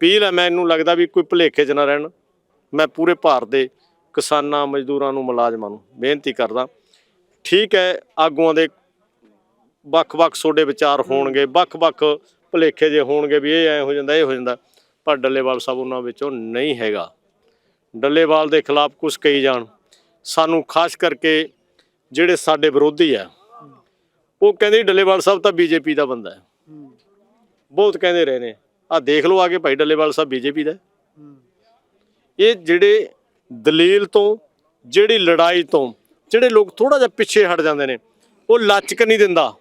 ਪੀਲ ਹੈ, ਮੈਨੂੰ ਲੱਗਦਾ ਵੀ ਕੋਈ ਭੁਲੇਖੇ 'ਚ ਨਾ ਰਹਿਣ। ਮੈਂ ਪੂਰੇ ਭਾਰਤ ਦੇ ਕਿਸਾਨਾਂ, ਮਜ਼ਦੂਰਾਂ ਨੂੰ, ਮੁਲਾਜ਼ਮਾਂ ਨੂੰ ਬੇਨਤੀ ਕਰਦਾ। ਠੀਕ ਹੈ, ਆਗੂਆਂ ਦੇ ਵੱਖ-ਵੱਖ ਤੁਹਾਡੇ ਵਿਚਾਰ ਹੋਣਗੇ, ਵੱਖ-ਵੱਖ ਭੁਲੇਖੇ ਜੇ ਹੋਣਗੇ ਵੀ ਇਹ ਐ ਹੋ ਜਾਂਦਾ, ਇਹ ਹੋ ਜਾਂਦਾ। ਪਰ ਡੱਲੇਵਾਲ ਸਾਹਿਬ ਉਹਨਾਂ ਵਿੱਚੋਂ ਨਹੀਂ ਹੈਗਾ। ਡੱਲੇਵਾਲ ਦੇ ਖਿਲਾਫ ਕੁਝ ਕਹੀ ਜਾਣ। ਸਾਨੂੰ ਖਾਸ ਕਰਕੇ ਜਿਹੜੇ ਸਾਡੇ ਵਿਰੋਧੀ ਆ, ਉਹ ਕਹਿੰਦੇ ਡੱਲੇਵਾਲ ਸਾਹਿਬ ਤਾਂ ਬੀਜੇਪੀ ਦਾ ਬੰਦਾ ਹੈ। ਬਹੁਤ ਕਹਿੰਦੇ ਰਹੇ ਨੇ। ਆ ਦੇਖ ਲਓ ਆ ਕੇ ਭਾਈ ਡੱਲੇਵਾਲ ਸਾਹਿਬ ਬੀਜੇਪੀ ਦਾ ਇਹ ਜਿਹੜੇ ਦਲੀਲ ਤੋਂ, ਜਿਹੜੀ ਲੜਾਈ ਤੋਂ, ਜਿਹੜੇ ਲੋਕ ਥੋੜਾ ਜਿਹਾ ਪਿੱਛੇ ਹਟ ਜਾਂਦੇ ਨੇ, ਉਹ ਲਚਕ ਨਹੀਂ ਦਿੰਦਾ।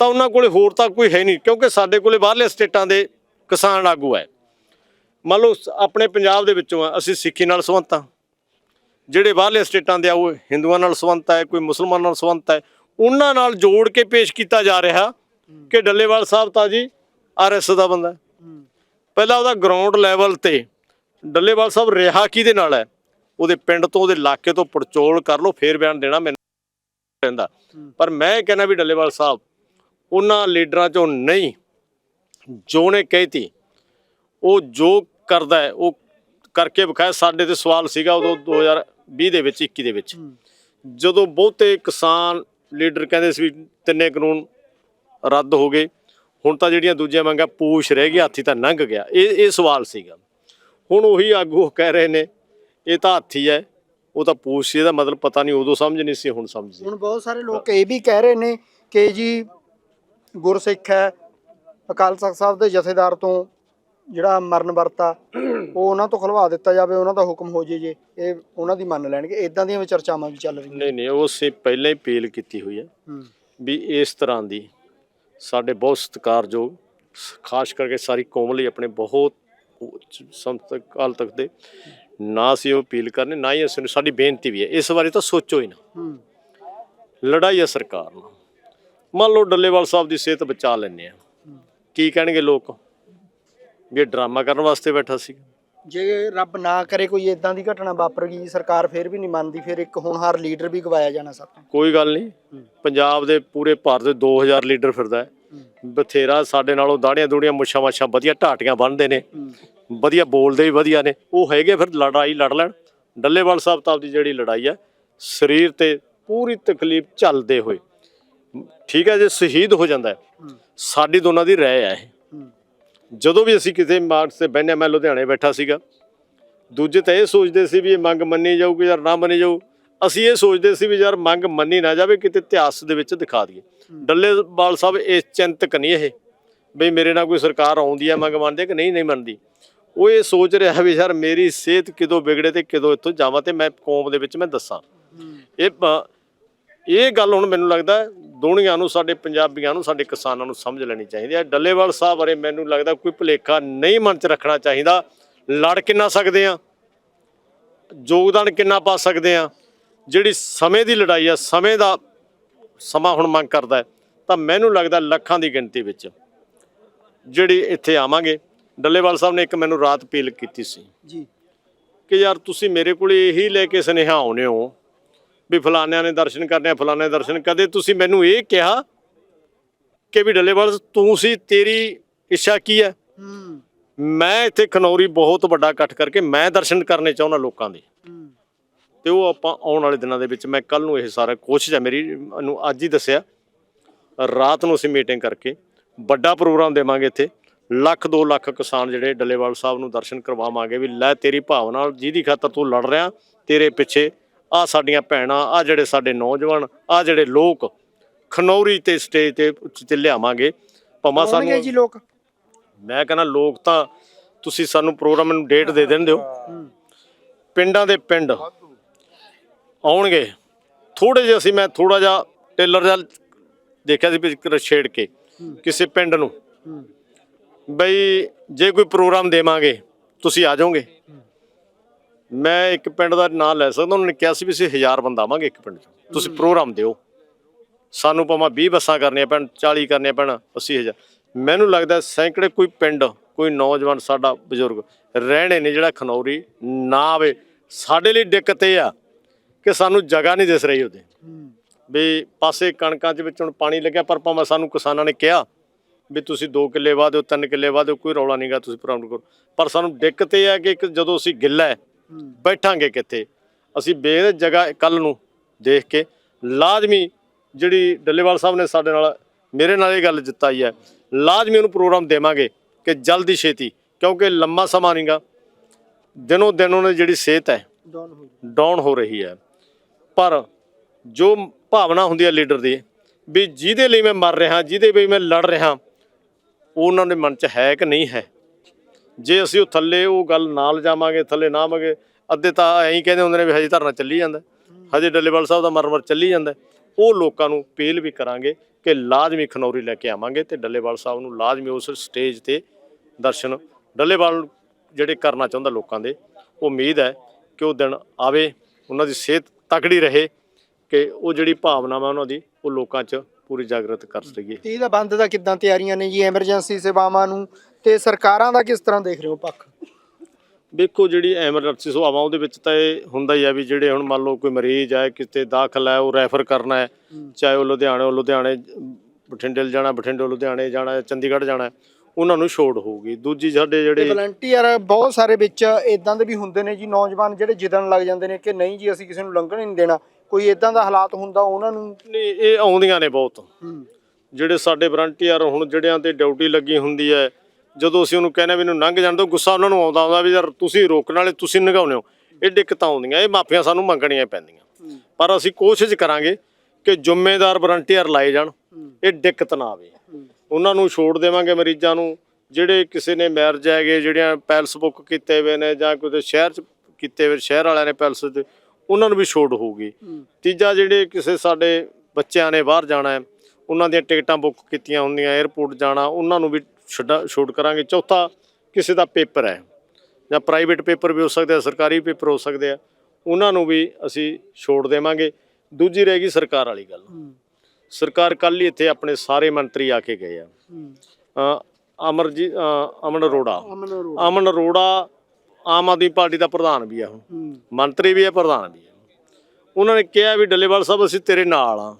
ਤਾਂ ਉਹਨਾਂ ਕੋਲੇ ਹੋਰ ਤਾਂ ਕੋਈ ਹੈ ਨਹੀਂ, ਕਿਉਂਕਿ ਸਾਡੇ ਕੋਲੇ ਬਾਹਰਲੇ ਸਟੇਟਾਂ ਦੇ ਕਿਸਾਨ ਆਗੂ ਹੈ। ਮੰਨ ਲਓ ਆਪਣੇ ਪੰਜਾਬ ਦੇ ਵਿੱਚੋਂ ਆ, ਅਸੀਂ ਸਿੱਖੀ ਨਾਲ ਸੰਬੰਧਤ ਹਾਂ ਜਿਹੜੇ ਬਾਹਰਲੇ ਸਟੇਟਾਂ ਦੇ ਆ, ਉਹ ਹਿੰਦੂਆਂ ਨਾਲ ਸੰਬੰਧਤ ਹੈ ਕੋਈ ਮੁਸਲਮਾਨਾਂ ਨਾਲ ਸੰਬੰਧਤ ਹੈ ਉਹਨਾਂ ਨਾਲ ਜੋੜ ਕੇ ਪੇਸ਼ ਕੀਤਾ ਜਾ ਰਿਹਾ ਕਿ ਡੱਲੇਵਾਲ ਸਾਹਿਬ ਤਾਂ ਜੀ ਆਰਐਸ ਦਾ ਬੰਦਾ ਪਹਿਲਾਂ ਉਹਦਾ ਗਰਾਊਂਡ ਲੈਵਲ ਤੇ ਡੱਲੇਵਾਲ ਸਾਹਿਬ ਰਿਹਾ ਕਿਹਦੇ ਨਾਲ ਹੈ? ਉਹਦੇ ਪਿੰਡ ਤੋਂ, ਉਹਦੇ ਇਲਾਕੇ ਤੋਂ ਪੜਚੋਲ ਕਰ ਲਓ, ਫੇਰ ਬਿਆਨ ਦੇਣਾ ਮੈਨੂੰ ਰਹਿੰਦਾ ਪਰ ਮੈਂ ਇਹ ਕਹਿੰਦਾ ਵੀ ਡੱਲੇਵਾਲ ਸਾਹਿਬ, ਉਹਨਾਂ ਲੀਡਰਾਂ ਚੋਂ ਨਹੀਂ, ਜੋ ਨੇ ਕਹਿਤੀ, ਉਹ ਜੋ ਕਰਦਾ ਹੈ ਉਹ ਕਰਕੇ ਵਿਖਾਇਆ। ਸਾਡੇ ਤੇ ਸਵਾਲ ਸੀਗਾ ਉਦੋਂ 2020 ਦੇ ਵਿੱਚ 21 ਦੇ ਵਿੱਚ। ਜਦੋਂ ਬਹੁਤੇ ਕਿਸਾਨ ਲੀਡਰ ਕਹਿੰਦੇ ਸੀ ਤਿੰਨੇ ਕਾਨੂੰਨ ਰੱਦ ਹੋ ਗਏ ਹੁਣ ਤਾਂ ਜਿਹੜੀਆਂ ਦੂਜੀਆਂ ਮੰਗਾਂ ਪੂਛ ਰਹਿ ਗਿਆ ਹਾਥੀ ਤਾਂ ਲੰਘ ਗਿਆ। ਇਹ ਇਹ ਸਵਾਲ ਸੀਗਾ। ਹੁਣ ਉਹੀ ਆਗੂ ਕਹਿ ਰਹੇ ਨੇ ਇਹ ਤਾਂ ਹਾਥੀ ਹੈ ਉਹ ਤਾਂ ਪੂਛ ਸੀ ਇਹਦਾ ਮਤਲਬ ਪਤਾ ਨਹੀਂ ਉਦੋਂ ਸਮਝ ਨਹੀਂ ਸੀ ਹੁਣ ਸਮਝ ਸੀ। ਹੁਣ ਬਹੁਤ ਸਾਰੇ ਲੋਕ ਇਹ ਵੀ ਕਹਿ ਰਹੇ ਨੇ ਕਿ ਜੀ ਗੁਰਸਿੱਖ ਹੈ ਅਕਾਲ ਤਖਤ ਸਾਹਿਬ ਦੇ ਜਥੇਦਾਰ ਤੋਂ ਜਿਹੜਾ ਮਰਨ ਵਰਤਾ ਉਹ ਉਹਨਾਂ ਤੋਂ ਖਲਵਾ ਦਿੱਤਾ ਜਾਵੇ ਉਹਨਾਂ ਦਾ ਹੁਕਮ ਹੋ ਜੇ ਜੇ ਇਹ ਉਹਨਾਂ ਦੀ ਮੰਨ ਲੈਣਗੇ। ਇਦਾਂ ਦੀਆਂ ਵੀ ਚਰਚਾਵਾਂ ਵੀ ਚੱਲ ਰਹੀਆਂ। ਨਹੀਂ ਨਹੀਂ ਉਹ ਸੇ ਪਹਿਲਾਂ ਹੀ ਅਪੀਲ ਕੀਤੀ ਹੋਈ ਹੈ ਵੀ ਇਸ ਤਰ੍ਹਾਂ ਦੀ ਸਾਡੇ ਬਹੁਤ ਸਤਿਕਾਰਯੋਗ ਸ- ਖਾਸ ਕਰਕੇ ਸਾਰੀ ਕੌਮ ਲਈ ਆਪਣੇ ਬਹੁਤ ਸੰਤ ਕਾਲ ਤੱਕ ਦੇ ਨਾ ਅਸੀਂ ਉਹ ਅਪੀਲ ਕਰਨੇ ਨਾ ਹੀ ਅਸੀਂ ਸਾਡੀ ਬੇਨਤੀ ਵੀ ਹੈ ਇਸ ਬਾਰੇ ਤਾਂ ਸੋਚੋ ਹੀ ਨਾ। ਲੜਾਈ ਹੈ ਸਰਕਾਰ ਨਾਲ। ਮੰਨ ਲਓ ਡੱਲੇਵਾਲ ਸਾਹਿਬ ਦੀ ਸਿਹਤ ਬਚਾ ਲੈਂਦੇ ਆ। ਕੀ ਕਹਿਣਗੇ ਲੋਕ? ਵੀ ਇਹ ਡਰਾਮਾ ਕਰਨ ਵਾਸਤੇ ਬੈਠਾ ਸੀ। ਜੇ ਰੱਬ ਨਾ ਕਰੇ ਕੋਈ ਇਦਾਂ ਦੀ ਘਟਨਾ ਵਾਪਰ ਗਈ ਸਰਕਾਰ ਫੇਰ ਵੀ ਨਹੀਂ ਮੰਨਦੀ ਫਿਰ ਇੱਕ ਹੋਣਹਾਰ ਲੀਡਰ ਵੀ ਗਵਾਇਆ ਜਾਣਾ ਸਭ ਤੋਂ। ਕੋਈ ਗੱਲ ਨਹੀਂ। ਪੰਜਾਬ ਦੇ ਪੂਰੇ ਭਾਰਤ ਦੇ 2000 ਲੀਡਰ ਫਿਰਦਾ ਹੈ। ਬਥੇਰਾ ਸਾਡੇ ਨਾਲੋਂ ਦਾੜੀਆਂ ਦੂੜੀਆਂ ਮੁੱਛਾਂ ਮਾਛਾਂ ਵਧੀਆ ਢਾਟੀਆਂ ਬੰਨਦੇ ਨੇ। ਵਧੀਆ ਬੋਲਦੇ ਵੀ ਵਧੀਆ ਨੇ। ਉਹ ਹੈਗੇ ਫਿਰ ਲੜਾਈ ਲੜ ਲੈਣ। ਡੱਲੇਵਾਲ ਸਾਹਿਬ ਤਾਂ ਆਪਦੀ ਜਿਹੜੀ ਲੜਾਈ ਹੈ ਸਰੀਰ ਤੇ ਪੂਰੀ ਤਕਲੀਫ ਝੱਲਦੇ ਹੋਏ। ਠੀਕ ਹੈ ਜੇ ਸ਼ਹੀਦ ਹੋ ਜਾਂਦਾ ਸਾਡੀ ਦੋਨਾਂ ਦੀ ਰਹਿ ਹੈ ਇਹ। ਜਦੋਂ ਵੀ ਅਸੀਂ ਕਿਸੇ ਮਾਰਚ ਤੇ ਹਾਂ, ਮੈਂ ਲੁਧਿਆਣੇ ਬੈਠਾ ਸੀਗਾ। ਦੂਜੇ ਤਾਂ ਇਹ ਸੋਚਦੇ ਸੀ ਵੀ ਇਹ ਮੰਗ ਮੰਨੀ ਜਾਊਗੀ ਯਾਰ ਨਾ ਮੰਨੀ ਜਾਊ। ਅਸੀਂ ਇਹ ਸੋਚਦੇ ਸੀ ਵੀ ਯਾਰ ਮੰਗ ਮੰਨੀ ਨਾ ਜਾਵੇ ਕਿਤੇ ਇਤਿਹਾਸ ਦੇ ਵਿੱਚ ਦਿਖਾ ਦਈਏ। ਡੱਲੇਵਾਲ ਸਾਹਿਬ ਇਸ ਚਿੰਤਕ ਨਹੀਂ ਇਹ। ਬਈ ਮੇਰੇ ਨਾਲ ਕੋਈ ਸਰਕਾਰ ਆਉਂਦੀ ਹੈ ਮੰਗ ਮੰਨਦੇ ਕਿ ਨਹੀਂ ਨਹੀਂ ਮੰਨਦੀ। ਉਹ ਇਹ ਸੋਚ ਰਿਹਾ ਵੀ ਯਾਰ ਮੇਰੀ ਸਿਹਤ ਕਿਦੋਂ ਵਿਗੜੇ ਤੇ ਕਿਦੋਂ ਇੱਥੋਂ ਜਾਵਾਂ ਤੇ ਮੈਂ ਕੌਮ ਦੇ ਵਿੱਚ ਮੈਂ ਦੱਸਾਂ। ਇਹ ਇਹ ਗੱਲ ਹੁਣ ਮੈਨੂੰ ਲੱਗਦਾ ਦੁਨੀਆ ਨੂੰ ਸਾਡੇ ਪੰਜਾਬੀਆਂ ਨੂੰ ਸਾਡੇ ਕਿਸਾਨਾਂ ਨੂੰ ਸਮਝ ਲੈਣੀ ਚਾਹੀਦੀ ਹੈ। ਡੱਲੇਵਾਲ ਸਾਹਿਬ ਬਾਰੇ ਮੈਨੂੰ ਲੱਗਦਾ ਕੋਈ ਭੁਲੇਖਾ ਨਹੀਂ ਮਨ 'ਚ ਰੱਖਣਾ ਚਾਹੀਦਾ। ਲੜ ਕਿੰਨਾ ਸਕਦੇ ਆ ਯੋਗਦਾਨ ਕਿੰਨਾ ਪਾ ਸਕਦੇ ਆ ਜਿਹੜੀ ਸਮੇਂ ਦੀ ਲੜਾਈ ਆ ਸਮੇਂ ਦਾ ਸਮਾਂ ਹੁਣ ਮੰਗ ਕਰਦਾ ਤਾਂ ਮੈਨੂੰ ਲੱਗਦਾ ਲੱਖਾਂ ਦੀ ਗਿਣਤੀ ਵਿੱਚ ਜਿਹੜੀ ਇੱਥੇ ਆਵਾਂਗੇ। ਡੱਲੇਵਾਲ ਸਾਹਿਬ ਨੇ ਇੱਕ ਮੈਨੂੰ ਰਾਤ ਅਪੀਲ ਕੀਤੀ ਸੀ ਜੀ। ਕਿ ਯਾਰ ਤੁਸੀਂ ਮੇਰੇ ਕੋਲ ਇਹੀ ਲੈ ਕੇ ਸੁਨੇਹਾ ਆਉਨੇ ਹੋ ਵੀ ਫਲਾਨਿਆਂ ਨੇ ਦਰਸ਼ਨ ਕਰਨੇ ਆ ਦੇ ਦਰਸ਼ਨ ਕਦੇ ਤੁਸੀਂ ਮੈਨੂੰ ਇਹ ਕਿਹਾ ਕਿ ਵੀ ਡੱਲੇਵਾਲ ਤੂੰ ਸੀ, ਤੇਰੀ ਇੱਛਾ ਕੀ ਹੈ? ਮੈਂ ਇੱਥੇ ਖਨੌਰੀ ਬਹੁਤ ਵੱਡਾ ਇਕੱਠ ਕਰਕੇ ਮੈਂ ਦਰਸ਼ਨ ਕਰਨੇ ਚਾਹੁੰਦਾ ਲੋਕਾਂ ਦੇ। ਤੇ ਉਹ ਆਪਾਂ ਆਉਣ ਵਾਲੇ ਦਿਨਾਂ ਦੇ ਵਿੱਚ, ਮੈਂ ਕੱਲ ਨੂੰ ਇਹ ਸਾਰਾ ਕੋਸ਼ਿਸ਼ ਹੈ, ਮੇਰੀ ਮੈਨੂੰ ਅੱਜ ਹੀ ਦੱਸਿਆ। ਰਾਤ ਨੂੰ ਅਸੀਂ ਮੀਟਿੰਗ ਕਰਕੇ ਵੱਡਾ ਪ੍ਰੋਗਰਾਮ ਦੇਵਾਂਗੇ ਇੱਥੇ। ਲੱਖ 2 ਲੱਖ ਕਿਸਾਨ ਜਿਹੜੇ ਡੱਲੇਵਾਲ ਸਾਹਿਬ ਨੂੰ ਦਰਸ਼ਨ ਕਰਵਾਵਾਂਗੇ ਵੀ ਲੈ ਤੇਰੀ ਭਾਵਨਾ ਜਿਹਦੀ ਖਾਤਰ ਤੂੰ ਲੜ ਰਿਹਾ, ਤੇਰੇ ਪਿੱਛੇ ਆ ਸਾਡੀਆਂ ਭੈਣਾਂ ਆ ਜਿਹੜੇ ਸਾਡੇ ਨੌਜਵਾਨ ਆ ਜਿਹੜੇ ਲੋਕ ਖਨੌਰੀ ਤੇ ਸਟੇਜ ਤੇ ਤੇ ਲਿਆਵਾਂਗੇ। ਭਾਵੇਂ ਆਉਣਗੇ ਸਾਨੂੰ ਜੀ ਲੋਕ? ਮੈਂ ਕਹਿੰਦਾ ਲੋਕ ਤਾਂ ਤੁਸੀਂ ਸਾਨੂੰ ਪ੍ਰੋਗਰਾਮ ਨੂੰ ਡੇਟ ਦੇ ਦਿੰਦੇ ਹੋ ਪਿੰਡਾਂ ਦੇ ਪਿੰਡ ਆਉਣਗੇ। ਥੋੜੇ ਜਿਹਾ ਅਸੀਂ ਮੈਂ ਥੋੜਾ ਜਿਹਾ ਟੇਲਰ ਦਾ ਦੇਖਿਆ ਸੀ ਵੀ ਇੱਕ ਛੇੜ ਕੇ ਕਿਸੇ ਪਿੰਡ ਨੂੰ। ਬਈ ਜੇ ਕੋਈ ਪ੍ਰੋਗਰਾਮ ਦੇਵਾਂਗੇ ਤੁਸੀਂ ਆ ਜਾਓਗੇ। ਮੈਂ ਇੱਕ ਪਿੰਡ ਦਾ ਨਾਮ ਲੈ ਸਕਦਾ ਉਹਨਾਂ ਨੇ ਕਿਹਾ ਸੀ ਵੀ ਅਸੀਂ 1000 ਬੰਦਾ ਆਵਾਂਗੇ ਇੱਕ ਪਿੰਡ 'ਚ। ਤੁਸੀਂ ਪ੍ਰੋਗਰਾਮ ਦਿਓ। ਸਾਨੂੰ ਭਾਵੇਂ 20 ਬੱਸਾਂ ਕਰਨੀਆਂ ਪੈਣ 40 ਕਰਨੀਆਂ ਪੈਣ 80000 ਮੈਨੂੰ ਲੱਗਦਾ ਸੈਂਕੜੇ ਕੋਈ ਪਿੰਡ ਕੋਈ ਨੌਜਵਾਨ ਸਾਡਾ ਬਜ਼ੁਰਗ ਰਹਿਣੇ ਨੇ ਜਿਹੜਾ ਖਨੌਰੀ ਨਾ ਆਵੇ। ਸਾਡੇ ਲਈ ਦਿੱਕਤ ਇਹ ਆ ਕਿ ਸਾਨੂੰ ਜਗ੍ਹਾ ਨਹੀਂ ਦਿਸ ਰਹੀ ਉਹਦੇ। ਵੀ ਪਾਸੇ ਕਣਕਾਂ 'ਚ ਵਿੱਚ ਹੁਣ ਪਾਣੀ ਲੱਗਿਆ ਪਰ ਭਾਵੇਂ ਸਾਨੂੰ ਕਿਸਾਨਾਂ ਨੇ ਕਿਹਾ ਵੀ ਤੁਸੀਂ 2 ਕਿੱਲੇ ਵਾਹ ਦਿਓ 3 ਕਿੱਲੇ ਵਾਹ ਦਿਓ ਕੋਈ ਰੌਲਾ ਨਹੀਂਗਾ ਤੁਸੀਂ ਪ੍ਰੋਗਰਾਮ ਕਰੋ। ਪਰ ਸਾਨੂੰ ਦਿੱਕਤ ਇਹ ਹੈ ਕਿ ਇੱਕ ਜਦੋਂ ਅਸੀਂ ਗਿੱਲਾ ਹੈ ਬੈਠਾਂਗੇ ਕਿੱਥੇ? ਅਸੀਂ ਬੇਦ ਜਗ੍ਹਾ ਕੱਲ ਨੂੰ ਦੇਖ ਕੇ ਲਾਜ਼ਮੀ ਜਿਹੜੀ ਡੱਲੇਵਾਲ ਸਾਹਿਬ ਨੇ ਸਾਡੇ ਨਾਲ ਮੇਰੇ ਨਾਲ ਇਹ ਗੱਲ ਜਿੱਤਾਈ ਹੈ, ਲਾਜ਼ਮੀ ਉਹਨੂੰ ਪ੍ਰੋਗਰਾਮ ਦੇਵਾਂਗੇ ਕਿ ਜਲਦੀ ਛੇਤੀ, ਕਿਉਂਕਿ ਲੰਮਾ ਸਮਾਂ ਨਹੀਂਗਾ। ਦਿਨੋਂ ਦਿਨ ਉਹਨੇ ਜਿਹੜੀ ਸਿਹਤ ਹੈ, ਡਾਊਨ ਹੋ ਡਾਊਨ ਹੋ ਰਹੀ ਹੈ। ਪਰ ਜੋ ਭਾਵਨਾ ਹੁੰਦੀ ਹੈ ਲੀਡਰ ਦੀ, ਵੀ ਜਿਹਦੇ ਲਈ ਮੈਂ ਮਰ ਰਿਹਾ, ਜਿਹਦੇ ਲਈ ਮੈਂ ਲੜ ਰਿਹਾ ਉਹ ਉਹਨਾਂ ਦੇ ਮਨ 'ਚ ਹੈ ਕਿ ਨਹੀਂ ਹੈ? ਜੇ ਅਸੀਂ ਉਹ ਥੱਲੇ ਉਹ ਗੱਲ ਨਾਲ ਜਾਵਾਂਗੇ, ਥੱਲੇ ਨਾ ਆਵਾਂਗੇ, ਅੱਧੇ ਤਾਂ ਐਂ ਹੀ ਕਹਿੰਦੇ ਹੁੰਦੇ ਨੇ ਵੀ ਹਜੇ ਧਰਨਾ ਚੱਲੀ ਜਾਂਦਾ ਹਜੇ ਡੱਲੇਵਾਲ ਸਾਹਿਬ ਦਾ ਮਰਮਰ ਚੱਲੀ ਜਾਂਦਾ ਉਹ ਲੋਕਾਂ ਨੂੰ ਅਪੀਲ ਵੀ ਕਰਾਂਗੇ ਕਿ ਲਾਜ਼ਮੀ ਖਨੌਰੀ ਲੈ ਕੇ ਆਵਾਂਗੇ ਤੇ ਡੱਲੇਵਾਲ ਸਾਹਿਬ ਨੂੰ ਲਾਜ਼ਮੀ ਉਸ ਸਟੇਜ ਤੇ ਦਰਸ਼ਨ, ਡੱਲੇਵਾਲ ਜਿਹੜੇ ਕਰਨਾ ਚਾਹੁੰਦਾ ਲੋਕਾਂ ਦੇ ਉਮੀਦ ਹੈ ਕਿ ਉਹ ਦਿਨ ਆਵੇ, ਉਹਨਾਂ ਦੀ ਸਿਹਤ ਤਕੜੀ ਰਹੇ, ਕਿ ਉਹ ਜਿਹੜੀ ਭਾਵਨਾਵਾਂ ਉਹਨਾਂ ਦੀ, ਉਹ ਲੋਕਾਂ 'ਚ ਪੂਰੀ ਜਾਗਰਤ ਕਰ ਸਕੀਏ ਤੇ ਇਹਦਾ ਬੰਦ ਦਾ ਕਿੱਦਾਂ ਤਿਆਰੀਆਂ ਨੇ ਜੀ ਐਮਰਜੈਂਸੀ ਸੇਵਾਵਾਂ ਨੂੰ ਤੇ ਸਰਕਾਰਾਂ ਦਾ ਕਿਸ ਤਰ੍ਹਾਂ ਦੇਖ ਰਹੇ ਹੋ ਪੱਖ? ਵੇਖੋ ਜਿਹੜੀ ਐਮਰਜੈਂਸੀ ਸੇਵਾਵਾਂ ਉਹਦੇ ਵਿੱਚ ਤਾਂ ਇਹ ਹੁੰਦਾ ਹੀ ਆ ਵੀ ਜਿਹੜੇ ਹੁਣ ਮੰਨ ਲਓ ਕੋਈ ਮਰੀਜ਼ ਹੈ ਕਿਤੇ ਦਾਖਲ ਹੈ ਉਹ ਰੈਫਰ ਕਰਨਾ ਹੈ ਚਾਹੇ ਉਹ ਲੁਧਿਆਣੇ ਲੁਧਿਆਣੇ ਬਠਿੰਡੇ ਜਾਣਾ ਬਠਿੰਡੇ ਲੁਧਿਆਣੇ ਜਾਣਾ ਚੰਡੀਗੜ੍ਹ ਜਾਣਾ ਉਹਨਾਂ ਨੂੰ ਛੋਟ ਹੋਊਗੀ। ਦੂਜੀ ਸਾਡੇ ਜਿਹੜੇ ਵਲੰਟੀਅਰ ਬਹੁਤ ਸਾਰੇ ਵਿੱਚ ਇਦਾਂ ਦੇ ਵੀ ਹੁੰਦੇ ਨੇ ਜੀ ਨੌਜਵਾਨ ਜਿਹੜੇ ਜਿੱਦਣ ਲੱਗ ਜਾਂਦੇ ਨੇ ਕਿ ਨਹੀਂ ਜੀ ਅਸੀਂ ਕਿਸੇ ਨੂੰ ਲੰਘਣ ਹੀ ਨਹੀਂ ਦੇਣਾ। ਕੋਈ ਇਦਾਂ ਦਾ ਹਾਲਾਤ ਹੁੰਦਾ ਉਹਨਾਂ ਨੂੰ? ਨਹੀਂ ਇਹ ਆਉਂਦੀਆਂ ਨੇ ਬਹੁਤ। ਹੂੰ। ਜਿਹੜੇ ਸਾਡੇ ਵਲੰਟੀਅਰ ਹੁਣ ਜਿਹੜਿਆਂ ਤੇ ਡਿਊਟੀ ਲੱਗੀ ਹੁੰਦੀ ਹੈ ਜਦੋਂ ਅਸੀਂ ਉਹਨੂੰ ਕਹਿੰਦੇ ਵੀ ਇਹਨੂੰ ਲੰਘ ਜਾਣ ਦੋ ਗੁੱਸਾ ਉਹਨਾਂ ਨੂੰ ਆਉਂਦਾ ਆਉਂਦਾ ਵੀ ਯਾਰ ਤੁਸੀਂ ਰੋਕਣ ਵਾਲੇ ਤੁਸੀਂ ਨਗਾਉਨੇ ਹੋ। ਇਹ ਦਿੱਕਤਾਂ ਆਉਂਦੀਆਂ ਇਹ ਮਾਫੀਆਂ ਸਾਨੂੰ ਮੰਗਣੀਆਂ ਪੈਂਦੀਆਂ। ਪਰ ਅਸੀਂ ਕੋਸ਼ਿਸ਼ ਕਰਾਂਗੇ ਕਿ ਜ਼ਿੰਮੇਦਾਰ ਵਲੰਟੀਅਰ ਲਾਏ ਜਾਣ ਇਹ ਦਿੱਕਤ ਨਾ ਆਵੇ। ਉਹਨਾਂ ਨੂੰ ਛੋੜ ਦੇਵਾਂਗੇ ਮਰੀਜ਼ਾਂ ਨੂੰ। ਜਿਹੜੇ ਕਿਸੇ ਨੇ ਮੈਰਿਜ ਹੈਗੇ ਜਿਹੜਿਆਂ ਪੈਲਸ ਬੁੱਕ ਕੀਤੇ ਹੋਏ ਨੇ ਜਾਂ ਕੋਈ ਸ਼ਹਿਰ ਚ ਕੀਤੇ ਹੋਏ ਸ਼ਹਿਰ ਵਾਲਿਆਂ ਨੇ ਪੈਲਸ ਤੇ ਉਹਨਾਂ ਨੂੰ ਵੀ ਛੋੜ ਹੋਊਗੀ। ਤੀਜਾ ਜਿਹੜੇ ਕਿਸੇ ਸਾਡੇ ਬੱਚਿਆਂ ਨੇ ਬਾਹਰ ਜਾਣਾ ਹੈ ਉਹਨਾਂ ਦੀਆਂ ਟਿਕਟਾਂ ਬੁੱਕ ਕੀਤੀਆਂ ਹੁੰਦੀਆਂ 에ਅਰਪੋਰਟ ਜਾਣਾ ਉਹਨਾਂ ਨੂੰ ਵੀ ਛੋੜ ਕਰਾਂਗੇ। ਚੌਥਾ ਕਿਸੇ ਦਾ ਪੇਪਰ ਹੈ ਜਾਂ ਪ੍ਰਾਈਵੇਟ ਪੇਪਰ ਵੀ ਹੋ ਸਕਦੇ ਆ ਸਰਕਾਰੀ ਪੇਪਰ ਹੋ ਸਕਦੇ ਆ ਉਹਨਾਂ ਨੂੰ ਵੀ ਅਸੀਂ ਛੋੜ ਦੇਵਾਂਗੇ। ਦੂਜੀ ਰਹੇਗੀ ਸਰਕਾਰ ਵਾਲੀ ਗੱਲ। ਸਰਕਾਰ ਕੱਲ ਹੀ ਇੱਥੇ ਆਪਣੇ ਸਾਰੇ ਮੰਤਰੀ ਆ ਕੇ ਗਏ ਆ। ਅ, ਅਮਰਜੀ ਅ, ਅਮਨ ਅਰੋੜਾ। ਅਮਨ ਅਰੋੜਾ ਆਮ ਆਦਮੀ ਪਾਰਟੀ ਦਾ ਪ੍ਰਧਾਨ ਵੀ ਆ ਹੁਣ ਮੰਤਰੀ ਵੀ ਹੈ ਪ੍ਰਧਾਨ ਵੀ ਹੈ ਉਹਨਾਂ ਨੇ ਕਿਹਾ ਵੀ ਡੱਲੇਵਾਲ ਸਾਹਿਬ ਅਸੀਂ ਤੇਰੇ ਨਾਲ ਆ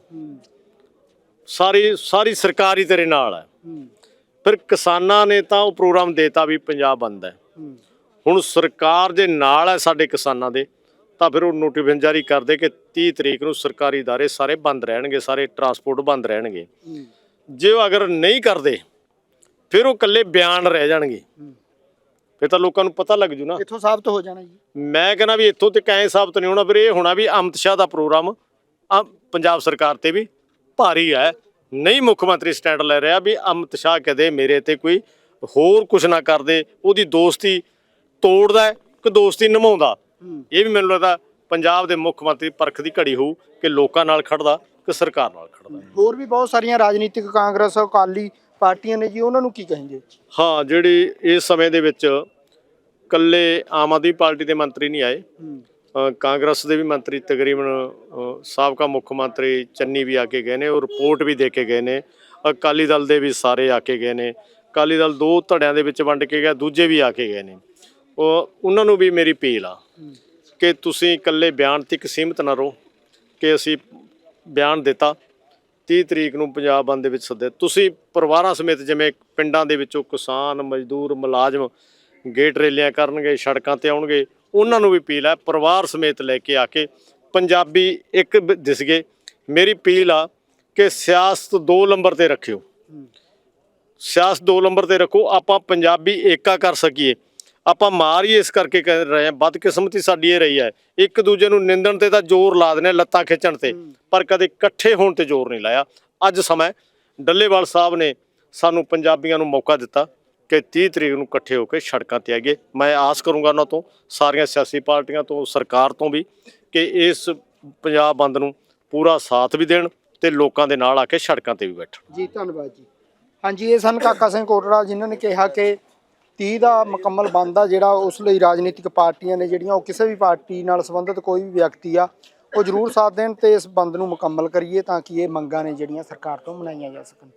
ਸਾਰੀ ਸਾਰੀ ਸਰਕਾਰ ਹੀ ਤੇਰੇ ਨਾਲ ਹੈ ਫਿਰ ਕਿਸਾਨਾਂ ਨੇ ਤਾਂ ਉਹ ਪ੍ਰੋਗਰਾਮ ਦੇਤਾ ਵੀ ਪੰਜਾਬ ਬੰਦ ਹੈ ਹੁਣ ਸਰਕਾਰ ਦੇ ਨਾਲ ਹੈ ਸਾਡੇ ਕਿਸਾਨਾਂ ਦੇ ਤਾਂ ਫਿਰ ਉਹ ਨੋਟੀਫਿਕੇਸ਼ਨ ਜਾਰੀ ਕਰਦੇ ਕਿ 30 ਤਰੀਕ ਨੂੰ ਸਰਕਾਰੀ ادارے ਸਾਰੇ ਬੰਦ ਰਹਿਣਗੇ ਸਾਰੇ ਟਰਾਂਸਪੋਰਟ ਬੰਦ ਰਹਿਣਗੇ ਜੇ ਉਹ ਅਗਰ ਨਹੀਂ ਕਰਦੇ ਫਿਰ ਉਹ ਇਕੱਲੇ ਬਿਆਨ ਰਹਿ ਜਾਣਗੇ ਫਿਰ ਤਾਂ ਲੋਕਾਂ ਨੂੰ ਪਤਾ ਲੱਗ ਜੂ ਨਾ। ਇੱਥੋਂ ਸਾਬਤ ਹੋ ਜਾਣਾ ਜੀ। ਮੈਂ ਕਹਿੰਦਾ ਵੀ ਇੱਥੋਂ ਤੇ ਕੈਂ ਸਾਬਤ ਨਹੀਂ ਹੋਣਾ ਫਿਰ ਇਹ ਹੋਣਾ ਵੀ ਅਮਿਤ ਸ਼ਾਹ ਦਾ ਪ੍ਰੋਗਰਾਮ ਆ ਪੰਜਾਬ ਸਰਕਾਰ ਤੇ ਵੀ ਭਾਰੀ ਹੈ। ਨਹੀਂ ਮੁੱਖ ਮੰਤਰੀ ਸਟੈਂਡ ਲੈ ਰਿਹਾ ਵੀ ਅਮਿਤ ਸ਼ਾਹ ਕਦੇ ਮੇਰੇ ਤੇ ਕੋਈ ਹੋਰ ਕੁਝ ਨਾ ਕਰਦੇ ਉਹਦੀ ਦੋਸਤੀ ਤੋੜਦਾ ਕਿ ਦੋਸਤੀ ਨਿਭਾਉਂਦਾ। ਇਹ ਵੀ ਮੈਨੂੰ ਲੱਗਦਾ ਪੰਜਾਬ ਦੇ ਮੁੱਖ ਮੰਤਰੀ ਪਰਖ ਦੀ ਘੜੀ ਹੋਊ ਕਿ ਲੋਕਾਂ ਨਾਲ ਖੜਦਾ ਕਿ ਸਰਕਾਰ ਨਾਲ ਖੜਦਾ। ਹੋਰ ਵੀ ਬਹੁਤ ਸਾਰੀਆਂ ਰਾਜਨੀਤਿਕ ਕਾਂਗਰਸ ਅਕਾਲੀ ਪਾਰਟੀਆਂ ਨੇ ਜੀ ਉਹਨਾਂ ਨੂੰ ਕੀ ਕहेंगे ਹਾਂ ਜਿਹੜੀ ਇਸ ਸਮੇਂ ਦੇ ਵਿੱਚ ਕੱਲੇ ਆਮ ਆਦਮੀ ਪਾਰਟੀ ਦੇ ਮੰਤਰੀ ਨਹੀਂ ਆਏ। ਕਾਂਗਰਸ ਦੇ ਵੀ ਮੰਤਰੀ ਤਕਰੀਬਨ ਸਾਬਕਾ ਮੁੱਖ ਮੰਤਰੀ ਚੰਨੀ ਵੀ ਆ ਕੇ ਗਏ ਨੇ ਉਹ ਰਿਪੋਰਟ ਵੀ ਦੇ ਕੇ ਗਏ ਨੇ। ਅਕਾਲੀ ਦਲ ਦੇ ਵੀ ਸਾਰੇ ਆ ਕੇ ਗਏ ਨੇ। ਅਕਾਲੀ ਦਲ ਦੋ ਧੜਿਆਂ ਦੇ ਵਿੱਚ ਵੰਡ ਕੇ ਗਿਆ ਦੂਜੇ ਵੀ ਆ ਕੇ ਗਏ ਨੇ। ਉਹ ਉਹਨਾਂ ਨੂੰ ਵੀ ਮੇਰੀ ਅਪੀਲ ਆ ਕਿ ਤੁਸੀਂ ਇਕੱਲੇ ਬਿਆਨ ਤੱਕ ਸੀਮਿਤ ਨਾ ਰਹੋ ਕਿ ਅਸੀਂ ਬਿਆਨ ਦਿੱਤਾ। 30 ਤਰੀਕ ਨੂੰ ਪੰਜਾਬ ਬੰਦ ਦੇ ਵਿੱਚ ਸੱਦੇ। ਤੁਸੀਂ ਪਰਿਵਾਰਾਂ ਸਮੇਤ ਜਿਵੇਂ ਪਿੰਡਾਂ ਦੇ ਵਿੱਚੋਂ ਕਿਸਾਨ ਮਜ਼ਦੂਰ ਮੁਲਾਜ਼ਮ ਗੇਟ ਰੈਲੀਆਂ ਕਰਨਗੇ ਸੜਕਾਂ ਤੇ ਆਉਣਗੇ ਉਹਨਾਂ ਨੂੰ ਵੀ ਅਪੀਲ ਹੈ ਪਰਿਵਾਰ ਸਮੇਤ ਲੈ ਕੇ ਆ ਕੇ ਪੰਜਾਬੀ ਇੱਕ ਬ- ਦਿਸ ਗਏ। ਮੇਰੀ ਅਪੀਲ ਆ ਕਿ ਸਿਆਸਤ ਦੋ ਨੰਬਰ ਤੇ ਰੱਖਿਓ। ਸਿਆਸਤ ਦੋ ਨੰਬਰ ਤੇ ਰੱਖੋ ਆਪਾਂ ਪੰਜਾਬੀ ਏਕਾ ਕਰ ਸਕੀਏ। ਆਪਾਂ ਮਾਰ ਹੀ ਇਸ ਕਰਕੇ ਕਰ ਰਹੇ ਹਾਂ ਬਦਕਿਸਮਤੀ ਸਾਡੀ ਇਹ ਰਹੀ ਹੈ। ਇੱਕ ਦੂਜੇ ਨੂੰ ਨਿੰਦਣ ਤੇ ਤਾਂ ਜ਼ੋਰ ਲਾ ਹਾਂ, ਲੱਤਾਂ ਖਿੱਚਣ ਤੇ ਪਰ ਕਦੇ ਇਕੱਠੇ ਹੋਣ ਤੇ ਜ਼ੋਰ ਨਹੀਂ ਲਾਇਆ। ਅੱਜ ਸਮਾਂ। ਡੱਲੇਵਾਲ ਸਾਹਿਬ ਨੇ ਸਾਨੂੰ ਪੰਜਾਬੀਆਂ ਨੂੰ ਮੌਕਾ ਦਿੱਤਾ ਕਿ 30 ਤਰੀਕ ਨੂੰ ਇਕੱਠੇ ਹੋ ਕੇ ਸੜਕਾਂ ਤੇ ਆਈਏ। ਮੈਂ ਆਸ ਕਰੂੰਗਾ ਉਹਨਾਂ ਤੋਂ ਸਾਰੀਆਂ ਸਿਆਸੀ ਪਾਰਟੀਆਂ ਤੋਂ ਸਰਕਾਰ ਤੋਂ ਵੀ ਕਿ ਇਸ ਪੰਜਾਬ ਬੰਦ ਨੂੰ ਪੂਰਾ ਸਾਥ ਵੀ ਦੇਣ ਤੇ ਲੋਕਾਂ ਦੇ ਨਾਲ ਆ ਕੇ ਸੜਕਾਂ ਤੇ ਵੀ ਬੈਠਣ। ਜੀ ਧੰਨਵਾਦ ਜੀ। ਹਾਂਜੀ ਇਹ ਸਨ ਕਾਕਾ ਸਿੰਘ ਕੋਟੜਾ ਜਿਨ੍ਹਾਂ ਨੇ ਕਿਹਾ ਕਿ 30 ਦਾ ਮੁਕੰਮਲ ਬੰਦ ਆ ਜਿਹੜਾ ਉਸ ਲਈ ਰਾਜਨੀਤਿਕ ਪਾਰਟੀਆਂ ਨੇ ਜਿਹੜੀਆਂ, ਉਹ ਕਿਸੇ ਵੀ ਪਾਰਟੀ ਨਾਲ ਸੰਬੰਧਿਤ ਕੋਈ ਵੀ ਵਿਅਕਤੀ ਆ, ਉਹ ਜ਼ਰੂਰ ਸਾਥ ਦੇਣ ਤੇ ਇਸ ਬੰਦ ਨੂੰ ਮੁਕੰਮਲ ਕਰੀਏ ਤਾਂ ਕਿ ਇਹ ਮੰਗਾਂ ਨੇ ਜਿਹੜੀਆਂ ਸਰਕਾਰ ਤੋਂ ਮਨਾਈਆਂ ਜਾ ਸਕਣ।